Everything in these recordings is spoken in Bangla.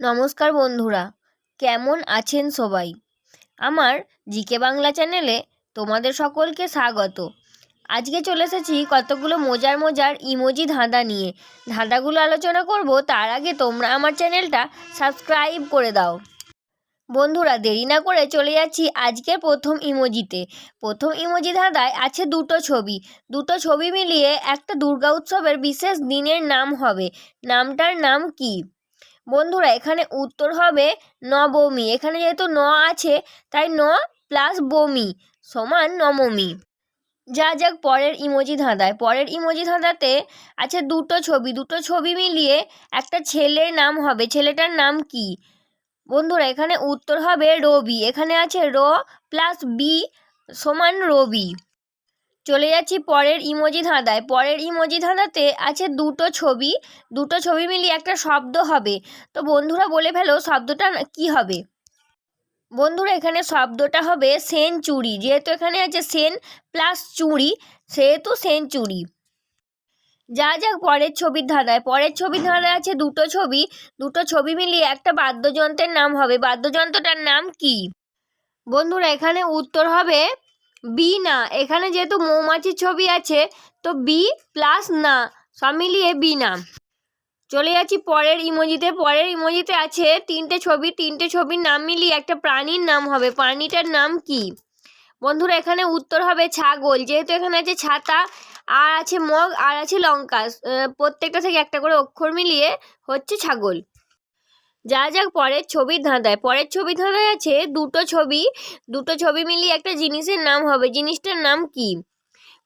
নমস্কার বন্ধুরা, কেমন আছেন সবাই? আমার জিকে বাংলা চ্যানেলে তোমাদের সকলকে স্বাগত। আজকে চলে এসেছি কতগুলো মজার মজার ইমোজি ধাঁধা নিয়ে। ধাঁধাগুলো আলোচনা করব, তার আগে তোমরা আমার চ্যানেলটা সাবস্ক্রাইব করে দাও। বন্ধুরা, দেরি না করে চলে যাচ্ছি আজকের প্রথম ইমোজিতে। প্রথম ইমোজি ধাঁধায় আছে দুটো ছবি। দুটো ছবি মিলিয়ে একটা দুর্গা উৎসবের বিশেষ দিনের নাম হবে। নামটার নাম কী? বন্ধুরা, এখানে উত্তর হবে নবমী। এখানে যেহেতু ন আছে, তাই ন প্লাস বমি সমান নবমী। যা যাক পরের ইমোজি ধাঁধায়। পরের ইমোজি ধাঁধাতে আছে দুটো ছবি। দুটো ছবি মিলিয়ে একটা ছেলের নাম হবে। ছেলেটার নাম কি? বন্ধুরা, এখানে উত্তর হবে রবি। এখানে আছে র প্লাস বি সমান রবি। চলে যাচ্ছি পরের ইমোজি ধাঁধায়। পরের ইমোজি ধাঁধাতে আছে দুটো ছবি। দুটো ছবি মিলিয়ে একটা শব্দ হবে। তো বন্ধুরা বলে ফেলো শব্দটা কি হবে? বন্ধুরা এখানে শব্দটা হবে সেঞ্চুরি। যেহেতু এখানে আছে সেন প্লাস চুড়ি সেহেতু সেঞ্চুরি। যা যাক পরের ছবির ধাঁধায়। পরের ছবির ধাঁধায় আছে দুটো ছবি। দুটো ছবি মিলিয়ে একটা বাদ্যযন্ত্রের নাম হবে। বাদ্যযন্ত্রটার নাম কি? বন্ধুরা এখানে উত্তর হবে বি না। এখানে যেহেতু মৌমাছির ছবি আছে, তো বি প্লাস না। সব মিলিয়ে বি না। চলে যাচ্ছি পরের ইমোজিতে। পরের ইমোজিতে আছে তিনটে ছবি। তিনটে ছবির নাম মিলিয়ে একটা প্রাণীর নাম হবে। প্রাণীটার নাম কি? বন্ধুরা, এখানে উত্তর হবে ছাগল। যেহেতু এখানে আছে ছাতা, আর আছে মগ, আর আছে লঙ্কা। প্রত্যেকটা থেকে একটা করে অক্ষর মিলিয়ে হচ্ছে ছাগল। যা যাক পরের ছবির ধাঁধায়। পরের ছবি ধাঁধায় আছে দুটো ছবি। দুটো ছবি মিলিয়ে একটা জিনিসের নাম হবে। জিনিসটার নাম কি?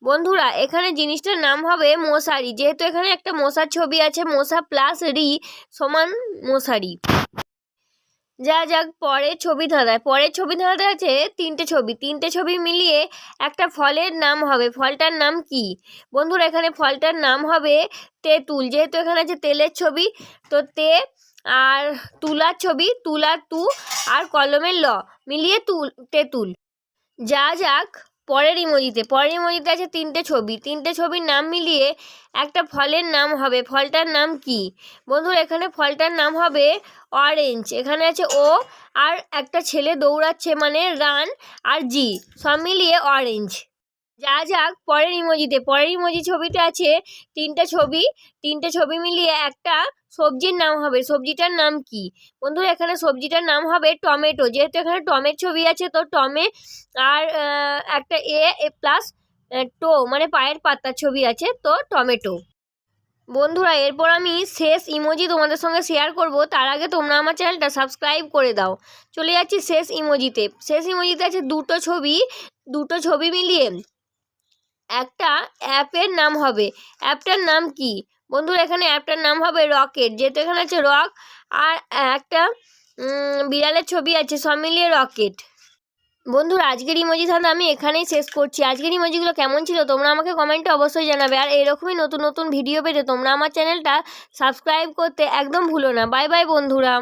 বন্ধুরা, এখানে জিনিসটার নাম হবে মশারি। যেহেতু এখানে একটা মশার ছবি আছে, মশা প্লাস রি সমান মশারি। যা যাক পরের ছবি ধাঁধায়। পরের ছবি ধাঁধায় আছে তিনটে ছবি। তিনটে ছবি মিলিয়ে একটা ফলের নাম হবে। ফলটার নাম কি? বন্ধুরা, এখানে ফলটার নাম হবে তেঁতুল। যেহেতু এখানে আছে তেলের ছবি, তো তে আর তুলার ছবি তুলা তু আর কলমের ল, মিলিয়ে তুল তেঁতুল যা যাক, পরের ইমোজিতে পরের ইমোজিতে আছে তিনটে ছবি। তিনটে ছবির নাম মিলিয়ে একটা ফলের নাম হবে। ফলটার নাম কি? বন্ধুরা, এখানে ফলটার নাম হবে অরেঞ্জ এখানে আছে ও আর একটা ছেলে দৌড়াচ্ছে মানে রান আর জি সব মিলিয়ে অরেঞ্জ যা যাক, পরের ইমোজিতে। পরের ইমোজি ছবিতে আছে তিনটে ছবি। তিনটে ছবি মিলিয়ে একটা সবজির নাম হবে। সবজিটার নাম কি? বন্ধুরা, এখানে সবজিটার নাম হবে টমেটো। যেহেতু এখানে টমের ছবি আছে, তো টমে আর একটা এ এ প্লাস টো মানে পায়ের পাতার ছবি আছে, তো টমেটো। বন্ধুরা, এরপর আমি শেষ ইমোজি তোমাদের সঙ্গে শেয়ার করব। তার আগে তোমরা আমার চ্যানেলটা সাবস্ক্রাইব করে দাও। চলে যাচ্ছি শেষ ইমোজিতে। শেষ ইমোজিতে আছে দুটো ছবি। দুটো ছবি মিলিয়ে একটা অ্যাপের নাম হবে। অ্যাপটার নাম কি? বন্ধুরা, এখানে অ্যাপটার নাম হবে রকেট যেহেতু এখানে আছে রক আর একটা বিড়ালের ছবি আছে, সব মিলিয়ে রকেট বন্ধুরা, আজকের ইমোজি তাহলে আমি এখানেই শেষ করছি। আজকের ইমোজিগুলো কেমন ছিল তোমরা আমাকে কমেন্টে অবশ্যই জানাবে। আর এরকমই নতুন নতুন ভিডিও পেতে তোমরা আমার চ্যানেলটা সাবস্ক্রাইব করতে একদম ভুলো না। বাই বাই বন্ধুরা।